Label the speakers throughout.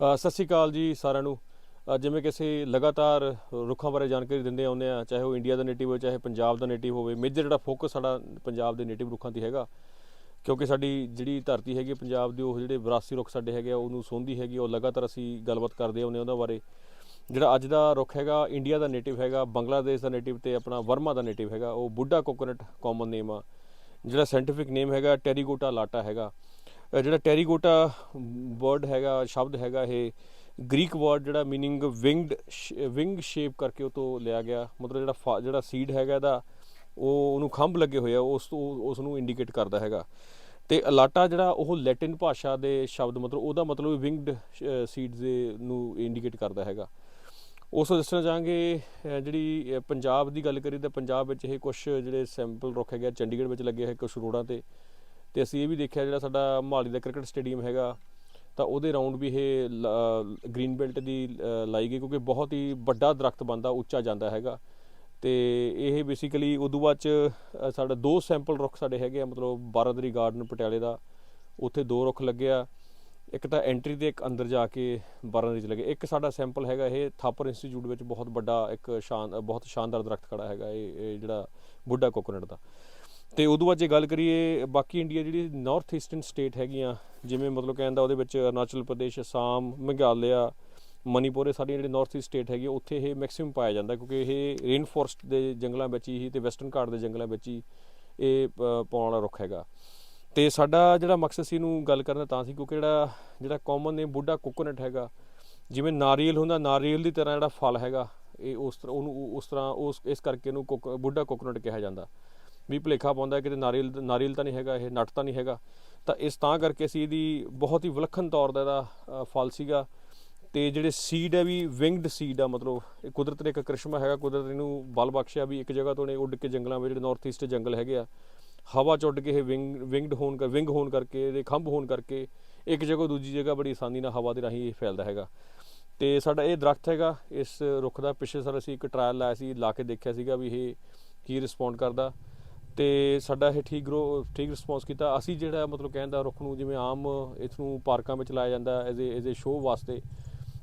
Speaker 1: ਸਤਿ ਸ਼੍ਰੀ ਅਕਾਲ ਜੀ ਸਾਰਿਆਂ ਨੂੰ। ਜਿਵੇਂ ਕਿ ਅਸੀਂ ਲਗਾਤਾਰ ਰੁੱਖਾਂ ਬਾਰੇ ਜਾਣਕਾਰੀ ਦਿੰਦੇ ਆਉਂਦੇ ਆ ਚਾਹੇ ਉਹ ਇੰਡੀਆ ਦਾ ਨੇਟਿਵ ਹੋਵੇ, ਚਾਹੇ ਪੰਜਾਬ ਦਾ ਨੇਟਿਵ ਹੋਵੇ ਮੇਜਰ ਜਿਹੜਾ ਫੋਕਸ ਸਾਡਾ ਪੰਜਾਬ ਦੇ ਨੇਟਿਵ ਰੁੱਖਾਂ ਤੇ ਹੈਗਾ। ਕਿਉਂਕਿ ਸਾਡੀ ਜਿਹੜੀ ਧਰਤੀ ਹੈਗੀ ਪੰਜਾਬ ਦੀ, ਉਹ ਜਿਹੜੇ ਵਿਰਾਸਤੀ ਰੁੱਖ ਸਾਡੇ ਹੈਗੇ ਆ, ਉਹਨੂੰ ਸੋਂਦੀ ਹੈਗੀ, ਉਹ ਲਗਾਤਾਰ ਅਸੀਂ ਗੱਲਬਾਤ ਕਰਦੇ ਆਉਂਦੇ ਉਹਨਾਂ ਬਾਰੇ। ਜਿਹੜਾ ਅੱਜ ਦਾ ਰੁੱਖ ਹੈਗਾ ਇੰਡੀਆ ਦਾ ਨੇਟਿਵ ਹੈਗਾ ਬੰਗਲਾਦੇਸ਼ ਦਾ ਨੇਟਿਵ ਤੇ ਆਪਣਾ ਵਰਮਾ ਦਾ ਨੇਟਿਵ ਹੈਗਾ, ਉਹ ਬੁੱਢਾ ਕੋਕੋਨਟ ਕਾਮਨ ਨੇਮ ਆ। ਜਿਹੜਾ ਸਾਇੰਟੀਫਿਕ ਨੇਮ ਹੈਗਾ ਟੈਰੀਗੋਟਾ ਲਾਟਾ ਹੈਗਾ। ਜਿਹੜਾ ਟੈਰੀਗੋਟਾ ਵਰਡ ਹੈਗਾ, ਸ਼ਬਦ ਹੈਗਾ, ਇਹ ਗ੍ਰੀਕ ਵਰਡ ਜਿਹੜਾ ਮੀਨਿੰਗ ਵਿੰਗਡ ਵਿੰਗ ਸ਼ੇਪ ਕਰਕੇ ਉਹ ਤੋਂ ਲਿਆ ਗਿਆ। ਮਤਲਬ ਜਿਹੜਾ ਫਾ- ਜਿਹੜਾ ਸੀਡ ਹੈਗਾ ਇਹਦਾ, ਉਹ, ਉਹਨੂੰ ਖੰਭ ਲੱਗੇ ਹੋਏ ਆ, ਉਸ ਤੋਂ, ਉਸ ਨੂੰ ਇੰਡੀਕੇਟ ਕਰਦਾ ਹੈਗਾ। ਤੇ ਅਲਾਟਾ ਜਿਹੜਾ ਉਹ ਲੈਟਿਨ ਭਾਸ਼ਾ ਦੇ ਸ਼ਬਦ, ਮਤਲਬ ਉਹਦਾ ਮਤਲਬ ਵਿੰਗਡ ਸੀਡਸ ਦੇ ਨੂੰ ਇੰਡੀਕੇਟ ਕਰਦਾ ਹੈਗਾ। ਉਸ ਤੋਂ ਦੱਸਣਾ ਚਾਹਾਂਗੇ ਜਿਹੜੀ ਪੰਜਾਬ ਦੀ ਗੱਲ ਕਰੀ ਤਾਂ ਪੰਜਾਬ ਵਿੱਚ ਇਹ ਕੁਝ ਜਿਹੜੇ ਸੈਂਪਲ ਰੁੱਖ ਹੈਗੇ ਚੰਡੀਗੜ੍ਹ ਵਿੱਚ ਲੱਗੇ ਹੋਏ ਕੁਝ ਰੋਡਾਂ ਤੇ ਤੇ ਅਸੀਂ ਇਹ ਵੀ ਦੇਖਿਆ ਜਿਹੜਾ ਸਾਡਾ ਮਹਾਲੀ ਦਾ ਕ੍ਰਿਕਟ ਸਟੇਡੀਅਮ ਹੈਗਾ, ਤਾਂ ਉਹਦੇ ਰਾਉਂਡ ਵੀ ਇਹ ਗ੍ਰੀਨ ਬੈਲਟ ਦੀ ਲਾਈ ਗਈ ਕਿਉਂਕਿ ਬਹੁਤ ਹੀ ਵੱਡਾ ਦਰਖਤ ਬੰਦਾ ਉੱਚਾ ਜਾਂਦਾ ਹੈਗਾ। ਤੇ ਇਹ ਬੇਸਿਕਲੀ ਉਦੋਂ ਬਾਅਦ ਚ ਸਾਡਾ ਦੋ ਸੈਂਪਲ ਰੁੱਖ ਸਾਡੇ ਹੈਗੇ ਆ, ਮਤਲਬ ਬਾਰਾਦਰੀ ਗਾਰਡਨ ਪਟਿਆਲੇ ਦਾ, ਉੱਥੇ ਦੋ ਰੁੱਖ ਲੱਗਿਆ ਇੱਕ ਤਾਂ ਐਂਟਰੀ ਤੇ ਇੱਕ ਅੰਦਰ ਜਾ ਕੇ ਬਾਰਾਦਰੀ ਚ ਲੱਗੇ। ਇੱਕ ਸਾਡਾ ਸੈਂਪਲ ਹੈਗਾ ਇਹ ਥਾਪਰ ਇੰਸਟੀਚਿਊਟ ਵਿੱਚ ਬਹੁਤ ਵੱਡਾ ਇੱਕ ਸ਼ਾਨ, ਬਹੁਤ ਸ਼ਾਨਦਾਰ ਦਰਖਤ ਖੜਾ ਹੈਗਾ ਇਹ ਜਿਹੜਾ ਬੁੱਢਾ ਕੋਕੋਨਟ ਦਾ। ਤੇ ਉਦੋਂ ਬਾਅਦ ਜੇ ਗੱਲ ਕਰੀਏ ਬਾਕੀ ਇੰਡੀਆ ਜਿਹੜੀ ਨਾਰਥ ਈਸਟਰਨ ਸਟੇਟ ਹੈਗੀਆਂ ਜਿਵੇਂ ਮਤਲਬ ਕਹਿੰਦਾ ਉਹਦੇ ਵਿੱਚ ਅਰੁਣਾਚਲ ਪ੍ਰਦੇਸ਼ ਅਸਾਮ ਮੇਘਾਲਿਆ ਮਨੀਪੁਰ ਇਹ ਸਾਡੀਆਂ ਜਿਹੜੇ ਨਾਰਥ ਈਸਟ ਸਟੇਟ ਹੈਗੀ ਉੱਥੇ ਇਹ ਮੈਕਸਿਮਮ ਪਾਇਆ ਜਾਂਦਾ ਕਿਉਂਕਿ ਇਹ ਰੇਨ ਫੋਰਸਟ ਦੇ ਜੰਗਲਾਂ ਵਿੱਚ ਹੀ ਤੇ ਵੈਸਟਰਨ ਘਾਟ ਦੇ ਜੰਗਲਾਂ ਵਿੱਚ ਹੀ ਇਹ ਅ, ਪਾਉਣ ਵਾਲਾ ਰੁੱਖ ਹੈਗਾ। ਤੇ ਸਾਡਾ ਜਿਹੜਾ ਮਕਸਦ ਸੀ ਇਹਨੂੰ ਗੱਲ ਕਰਨਾ ਤਾਂ ਸੀ ਕਿਉਂਕਿ ਜਿਹੜਾ ਜਿਹੜਾ ਕਾਮਨ ਨੇ ਬੁੱਢਾ ਕੋਕੋਨਟ ਹੈਗਾ ਜਿਵੇਂ ਨਾਰੀਅਲ ਹੁੰਦਾ ਨਾਰੀਅਲ ਦੀ ਤਰ੍ਹਾਂ ਜਿਹੜਾ ਫਲ ਹੈਗਾ ਇਹ ਉਸ ਤਰ੍ਹਾਂ ਉਹਨੂੰ ਉਸ ਤਰ੍ਹਾਂ ਉਸ ਇਸ ਕਰਕੇ ਇਹਨੂੰ ਕੋਕ- ਬੁੱਢਾ ਕੋਕੋਨਟ ਕਿਹਾ ਜਾਂਦਾ। ਵੀ ਭੁਲੇਖਾ ਪਾਉਂਦਾ ਕਿਤੇ ਨਾਰੀਅਲ ਨਾਰੀਅਲ ਤਾਂ ਨਹੀਂ ਹੈਗਾ, ਇਹ ਨਟ ਤਾਂ ਨਹੀਂ ਹੈਗਾ। ਤਾਂ ਇਸ ਤਾਂ ਕਰਕੇ ਅਸੀਂ ਇਹਦੀ ਬਹੁਤ ਹੀ ਵਿਲੱਖਣ ਤੌਰ ਦਾ ਇਹਦਾ ਫਲ ਸੀਗਾ। ਤੇ ਜਿਹੜੇ ਸੀਡ ਹੈ ਵੀ ਵਿੰਗਡ ਸੀਡ ਆ, ਮਤਲਬ ਇਹ ਕੁਦਰਤ ਨੇ ਇੱਕ ਕ੍ਰਿਸ਼ਮਾ ਹੈਗਾ, ਕੁਦਰਤ ਇਹਨੂੰ ਬਲ ਬਖਸ਼ਿਆ ਵੀ ਇੱਕ ਜਗ੍ਹਾ ਤੋਂ ਨੇ ਉੱਡ ਕੇ ਜੰਗਲਾਂ ਵਿੱਚ, ਜਿਹੜੇ ਨਾਰਥ ਈਸਟ ਜੰਗਲ ਹੈਗੇ ਆ, ਹਵਾ ਚ ਉੱਡ ਕੇ ਇਹ ਵਿੰਗ ਵਿੰਗਡ ਹੋਣ ਕਰ ਵਿੰਗ ਹੋਣ ਕਰਕੇ, ਇਹਦੇ ਖੰਭ ਹੋਣ ਕਰਕੇ ਇੱਕ ਜਗ੍ਹਾ ਦੂਜੀ ਜਗ੍ਹਾ ਬੜੀ ਆਸਾਨੀ ਨਾਲ ਹਵਾ ਦੇ ਰਾਹੀਂ ਇਹ ਫੈਲਦਾ ਹੈਗਾ। ਤੇ ਸਾਡਾ ਇਹ ਦਰਖਤ ਹੈਗਾ, ਇਸ ਰੁੱਖ ਦਾ ਪਿਛਲੇ ਸਾਲ ਅਸੀਂ ਇੱਕ ਟ੍ਰਾਇਲ ਲਾਇਆ ਸੀ, ਲਾ ਕੇ ਦੇਖਿਆ ਸੀਗਾ ਵੀ ਇਹ ਕੀ ਰਿਸਪੌਂਡ ਕਰਦਾ। ਤੇ ਸਾਡਾ ਇਹ ਠੀਕ ਗਰੋ ਠੀਕ ਰਿਸਪੌਂਸ ਕੀਤਾ। ਅਸੀਂ ਜਿਹੜਾ ਮਤਲਬ ਕਹਿੰਦਾ ਰੁੱਖ ਨੂੰ ਜਿਵੇਂ ਆਮ ਇਸ ਨੂੰ ਪਾਰਕਾਂ ਵਿੱਚ ਲਾਇਆ ਜਾਂਦਾ as a as a show ਵਾਸਤੇ,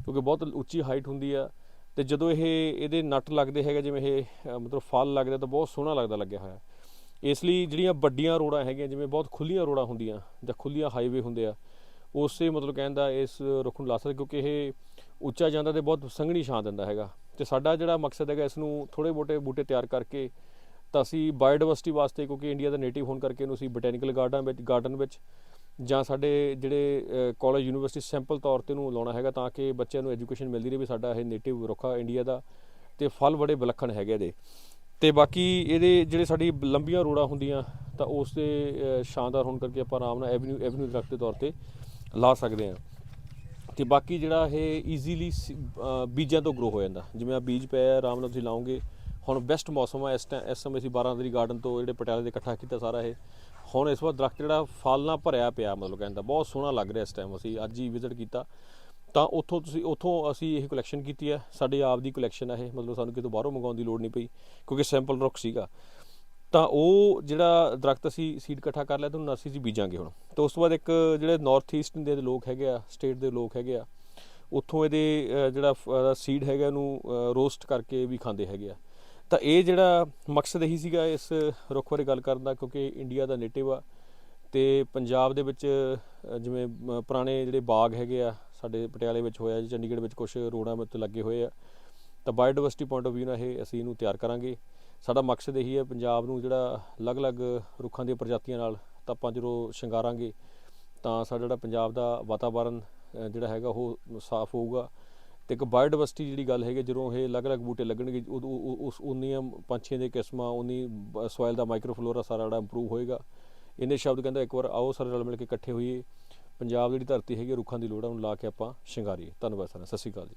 Speaker 1: ਕਿਉਂਕਿ ਬਹੁਤ ਉੱਚੀ ਹਾਈਟ ਹੁੰਦੀ ਆ ਤੇ ਜਦੋਂ ਇਹ ਇਹਦੇ ਨਟ ਲੱਗਦੇ ਹੈਗੇ, ਜਿਵੇਂ ਇਹ ਮਤਲਬ ਫਲ ਲੱਗਦਾ ਤਾਂ ਬਹੁਤ ਸੋਹਣਾ ਲੱਗਦਾ, ਲੱਗਿਆ ਹੋਇਆ। ਇਸ ਲਈ ਜਿਹੜੀਆਂ ਵੱਡੀਆਂ ਰੋਡਾਂ ਹੈਗੀਆਂ, ਜਿਵੇਂ ਬਹੁਤ ਖੁੱਲੀਆਂ ਰੋਡਾਂ ਹੁੰਦੀਆਂ ਜਾਂ ਖੁੱਲੀਆਂ ਹਾਈਵੇ ਹੁੰਦੇ ਆ, ਉਸੇ ਮਤਲਬ ਕਹਿੰਦਾ ਇਸ ਰੁੱਖ ਨੂੰ ਲਾ ਸਕਦੇ ਕਿਉਂਕਿ ਇਹ ਉੱਚਾ ਜਾਂਦਾ ਤੇ ਬਹੁਤ ਸੰਘਣੀ ਛਾਂ ਦਿੰਦਾ ਹੈਗਾ। ਤੇ ਸਾਡਾ ਜਿਹੜਾ ਮਕਸਦ ਹੈਗਾ, ਇਸ ਨੂੰ ਥੋੜੇ ਬੋਟੇ ਬੂਟੇ ਤਿਆਰ ਕਰਕੇ ਤਾਂ ਅਸੀਂ ਬਾਇਓਡਾਇਵਰਸਿਟੀ ਵਾਸਤੇ, ਕਿਉਂਕਿ ਇੰਡੀਆ ਦਾ ਨੇਟਿਵ ਹੋਣ ਕਰਕੇ ਇਹਨੂੰ ਅਸੀਂ ਬੋਟੈਨੀਕਲ ਗਾਰਡਨ ਵਿੱਚ ਗਾਰਡਨ ਵਿੱਚ ਜਾਂ ਸਾਡੇ ਜਿਹੜੇ ਕਾਲਜ ਯੂਨੀਵਰਸਿਟੀ ਸੈਂਪਲ ਤੌਰ ਤੇ ਇਹਨੂੰ ਲਾਉਣਾ ਹੈਗਾ ਤਾਂ ਕਿ ਬੱਚਿਆਂ ਨੂੰ ਐਜੂਕੇਸ਼ਨ ਮਿਲਦੀ ਰਹੇ ਵੀ ਸਾਡਾ ਇਹ ਨੇਟਿਵ ਰੁੱਖਾ ਇੰਡੀਆ ਦਾ ਤੇ ਫਲ ਬੜੇ ਵਿਲੱਖਣ ਹੈਗੇ ਇਹਦੇ। ਤੇ ਬਾਕੀ ਇਹਦੇ ਜਿਹੜੇ ਸਾਡੀ ਲੰਬੀਆਂ ਰੋੜਾਂ ਹੁੰਦੀਆਂ, ਤਾਂ ਉਸ ਦੇ ਸ਼ਾਨਦਾਰ ਹੋਣ ਕਰਕੇ ਆਪਾਂ ਆਰਾਮ ਨਾਲ ਐਵਨਿਊ ਐਵਨਿਊ ਦਰਖਤ ਦੇ ਤੌਰ ਤੇ ਲਾ ਸਕਦੇ ਹਾਂ। ਤੇ ਬਾਕੀ ਜਿਹੜਾ ਇਹ ਈਜ਼ੀਲੀ ਬੀਜਾਂ ਤੋਂ ਗਰੋ ਹੋ ਜਾਂਦਾ। ਜਿਵੇਂ ਆ ਬੀਜ ਪਏ ਆਰਾਮ ਨਾਲ ਤੁਸੀਂ ਲਾਓਗੇ ਹੁਣ ਬੈਸਟ ਮੌਸਮ ਆ, ਇਸ ਟਾਈਮ ਇਸ ਸਮੇਂ ਅਸੀਂ 12 ਦਰੀ ਗਾਰਡਨ ਤੋਂ ਜਿਹੜੇ ਪਟਿਆਲੇ ਦੇ ਇਕੱਠਾ ਕੀਤਾ ਸਾਰਾ ਇਹ। ਹੁਣ ਇਸ ਵਾਰ ਦਰਖਤ ਜਿਹੜਾ ਫਲ ਨਾਲ ਭਰਿਆ ਪਿਆ, ਮਤਲਬ ਕਹਿੰਦਾ ਬਹੁਤ ਸੋਹਣਾ ਲੱਗ ਰਿਹਾ ਇਸ ਟਾਈਮ ਅਸੀਂ, ਅੱਜ ਹੀ ਵਿਜ਼ਿਟ ਕੀਤਾ। ਤਾਂ ਉੱਥੋਂ ਤੁਸੀਂ, ਉੱਥੋਂ ਅਸੀਂ ਇਹ ਕਲੈਕਸ਼ਨ ਕੀਤੀ ਹੈ ਸਾਡੇ ਆਪ ਦੀ ਕਲੈਕਸ਼ਨ ਹੈ ਇਹ, ਮਤਲਬ ਸਾਨੂੰ ਕਿਤੋਂ ਬਾਹਰੋਂ ਮੰਗਾਉਣ ਦੀ ਲੋੜ ਨਹੀਂ ਪਈ, ਕਿਉਂਕਿ ਸੈਂਪਲ ਰੁੱਖ ਸੀਗਾ। ਤਾਂ ਉਹ ਜਿਹੜਾ ਦਰਖਤ ਅਸੀਂ ਸੀਡ ਇਕੱਠਾ ਕਰ ਲਿਆ ਤਾਂ ਉਹਨੂੰ ਅਸੀਂ ਜੀ ਬੀਜਾਂਗੇ ਹੁਣ। ਤੇ ਉਸ ਤੋਂ ਬਾਅਦ ਇੱਕ ਜਿਹੜੇ ਨਾਰਥ ਈਸਟ ਦੇ ਲੋਕ ਹੈਗੇ ਆ ਸਟੇਟ ਦੇ ਲੋਕ ਹੈਗੇ ਆ, ਉੱਥੋਂ ਇਹਦੇ ਜਿਹੜਾ ਸੀਡ ਹੈਗਾ ਇਹਨੂੰ ਰੋਸਟ ਕਰਕੇ ਵੀ ਖਾਂਦੇ ਹੈਗੇ ਆ। ਤਾਂ ਇਹ ਜਿਹੜਾ ਮਕਸਦ ਇਹੀ ਸੀਗਾ ਇਸ ਰੁੱਖ ਬਾਰੇ ਗੱਲ ਕਰਨ ਦਾ, ਕਿਉਂਕਿ ਇੰਡੀਆ ਦਾ ਨੇਟਿਵ ਆ ਤੇ ਪੰਜਾਬ ਦੇ ਵਿੱਚ ਜਿਵੇਂ ਪੁਰਾਣੇ ਜਿਹੜੇ ਬਾਗ ਹੈਗੇ ਆ, ਸਾਡੇ ਪਟਿਆਲੇ ਵਿੱਚ ਹੋਇਆ, ਚੰਡੀਗੜ੍ਹ ਵਿੱਚ ਕੁਝ ਰੋਡਾਂ ਵਿੱਚ ਲੱਗੇ ਹੋਏ ਆ, ਤਾਂ ਬਾਇਓਡਾਇਵਰਸਿਟੀ ਪੁਆਇੰਟ ਆਫ View ਨਾਲ ਇਹ ਅਸੀਂ ਇਹਨੂੰ ਤਿਆਰ ਕਰਾਂਗੇ। ਸਾਡਾ ਮਕਸਦ ਇਹੀ ਹੈ ਪੰਜਾਬ ਨੂੰ ਜਿਹੜਾ ਅਲੱਗ-ਅਲੱਗ ਰੁੱਖਾਂ ਦੀਆਂ ਪ੍ਰਜਾਤੀਆਂ ਨਾਲ ਤਾਂ ਆਪਾਂ ਜਦੋਂ ਸ਼ਿੰਗਾਰਾਂਗੇ, ਤਾਂ ਸਾਡਾ ਜਿਹੜਾ ਪੰਜਾਬ ਦਾ ਵਾਤਾਵਰਨ ਜਿਹੜਾ ਹੈਗਾ ਉਹ ਸਾਫ਼ ਹੋਊਗਾ। ਤੇ ਇੱਕ ਬਾਇਓਡਾਇਵਰਸਿਟੀ ਜਿਹੜੀ ਗੱਲ ਹੈਗੀ ਜਦੋਂ ਇਹ ਅਲੱਗ-ਅਲੱਗ ਬੂਟੇ ਲੱਗਣਗੇ, ਉਦੋਂ ਉਹ- ਉਸ, ਉਨੀਆਂ ਪੰਛੀਆਂ ਦੇ ਕਿਸਮਾਂ, ਉਨੀ ਸੋਇਲ ਦਾ ਮਾਈਕਰੋਫਲੋਰਾ ਸਾਰਾ ਜਿਹੜਾ ਇੰਪਰੂਵ ਹੋਏਗਾ। ਇਹਨੇ ਸ਼ਬਦ ਕਹਿੰਦਾ ਇੱਕ ਵਾਰ ਆਓ ਸਾਰੇ ਰਲ ਮਿਲ ਕੇ ਇਕੱਠੇ ਹੋਈਏ। ਪੰਜਾਬ ਦੀ ਜਿਹੜੀ ਧਰਤੀ ਹੈਗੀ ਰੁੱਖਾਂ ਦੀ ਲੋੜ ਆ, ਉਹਨੂੰ ਲਾ ਕੇ ਆਪਾਂ ਸ਼ਿੰਗਾਰੀਏ। ਧੰਨਵਾਦ ਸਾਰਿਆਂ ਸਤਿ ਸ਼੍ਰੀ ਅਕਾਲ ਜੀ।